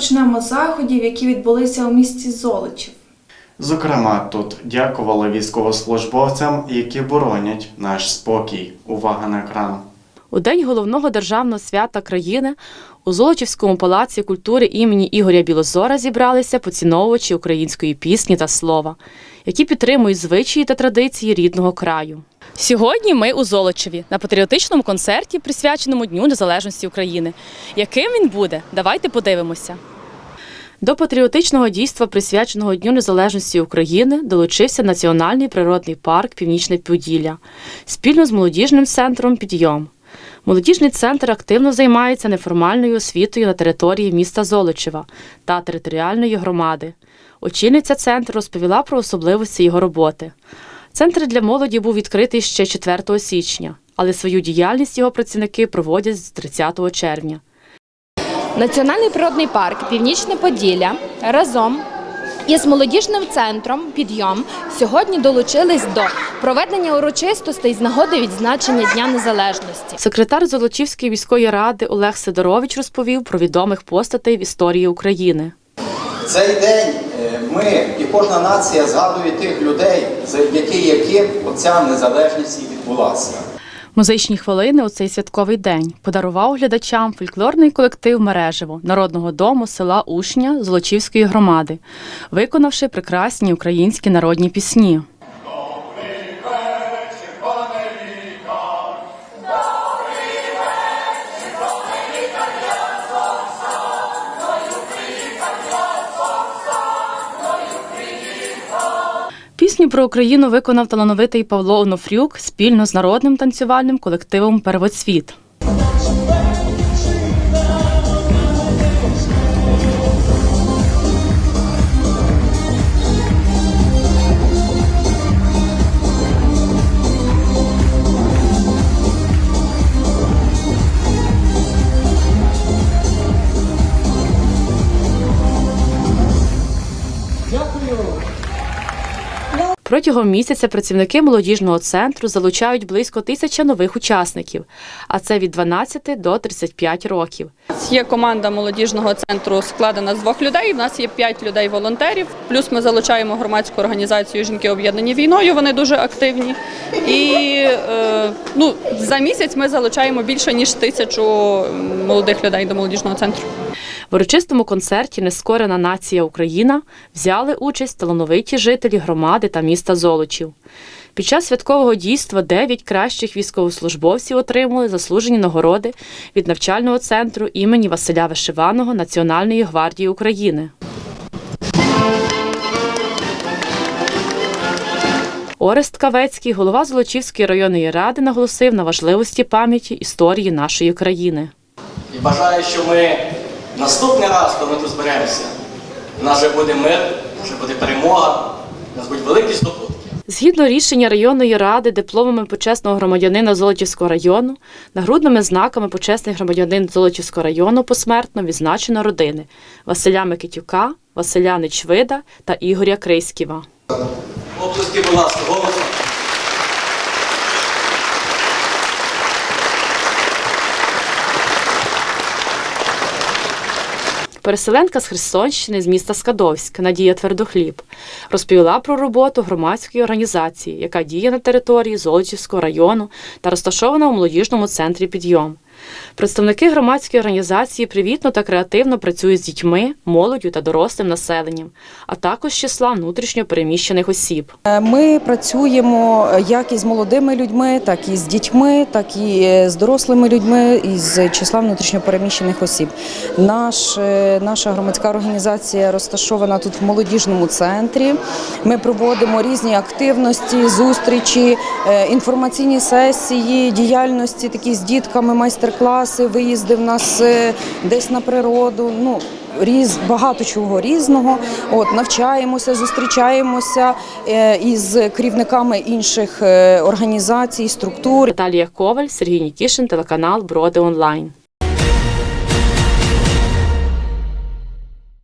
Почнемо з заходів, які відбулися у місті Золочів. Зокрема, тут дякували військовослужбовцям, які боронять наш спокій. Увага на екран. У день головного державного свята країни у Золочівському палаці культури імені Ігоря Білозора зібралися поціновувачі української пісні та слова, які підтримують звичаї та традиції рідного краю. Сьогодні ми у Золочеві на патріотичному концерті, присвяченому Дню Незалежності України. Яким він буде? Давайте подивимося. До патріотичного дійства, присвяченого Дню Незалежності України, долучився Національний природний парк Північне Поділля спільно з молодіжним центром Підйом. Молодіжний центр активно займається неформальною освітою на території міста Золочева та територіальної громади. Очільниця центру розповіла про особливості його роботи. Центр для молоді був відкритий ще 4 січня, але свою діяльність його працівники проводять з 30 червня. Національний природний парк Північне Поділля разом із молодіжним центром Підйом сьогодні долучились до проведення урочистостей з нагоди відзначення Дня Незалежності. Секретар Золочівської міської ради Олег Сидорович розповів про відомих постатей в історії України. Цей день е, ми і кожна нація згадує тих людей, завдяки яким оця незалежність і відбулася. Музичні хвилини у цей святковий день подарував глядачам фольклорний колектив Мережево народного дому села Ушня Золочівської громади, виконавши прекрасні українські народні пісні. Пісню про Україну виконав талановитий Павло Онофрюк спільно з народним танцювальним колективом Первоцвіт. Протягом місяця працівники молодіжного центру залучають близько тисяча нових учасників, а це від 12 до 35 років. Є команда молодіжного центру складена з двох людей. У нас є п'ять людей волонтерів. Плюс ми залучаємо громадську організацію Жінки об'єднані війною. Вони дуже активні. І е, ну, за місяць ми залучаємо більше ніж тисячу молодих людей до молодіжного центру. В урочистому концерті Нескорена нація Україна взяли участь талановиті жителі громади та міста Золочів. Під час святкового дійства дев'ять кращих військовослужбовців отримали заслужені нагороди від навчального центру імені Василя Вишиваного Національної гвардії України. Орест Кавецький, голова Золочівської районної ради, наголосив на важливості пам'яті історії нашої країни. І бажаю, що ми наступний раз, коли ми тут зберемося, у нас вже буде мир, вже буде перемога, у нас будуть великі здобутки. Згідно рішення районної ради, дипломами почесного громадянина Золочівського району, нагрудними знаками почесний громадянин Золочівського району посмертно відзначено родини Василя Микитюка, Василя Нечвида та Ігоря Криськіва. Оплески, будь ласка, голосом. Переселенка з Херсонщини з міста Скадовськ Надія Твердохліб розповіла про роботу громадської організації, яка діє на території Золочівського району та розташована у молодіжному центрі Підйом. Представники громадської організації привітно та креативно працюють з дітьми, молоддю та дорослим населенням, а також з числа внутрішньо переміщених осіб. Ми працюємо як із молодими людьми, так і з дітьми, так і з дорослими людьми із числа внутрішньопереміщених осіб. Наш, е, наша громадська організація розташована тут в молодіжному центрі. Ми проводимо різні активності, зустрічі, е, інформаційні сесії, діяльності такі з дітками, майстер-класи, виїзди в нас е, десь на природу. Ну різ багато чого різного. От навчаємося, зустрічаємося е, із керівниками інших е, організацій, структур. Наталія Коваль, Сергій Нікішин, телеканал Броди Онлайн.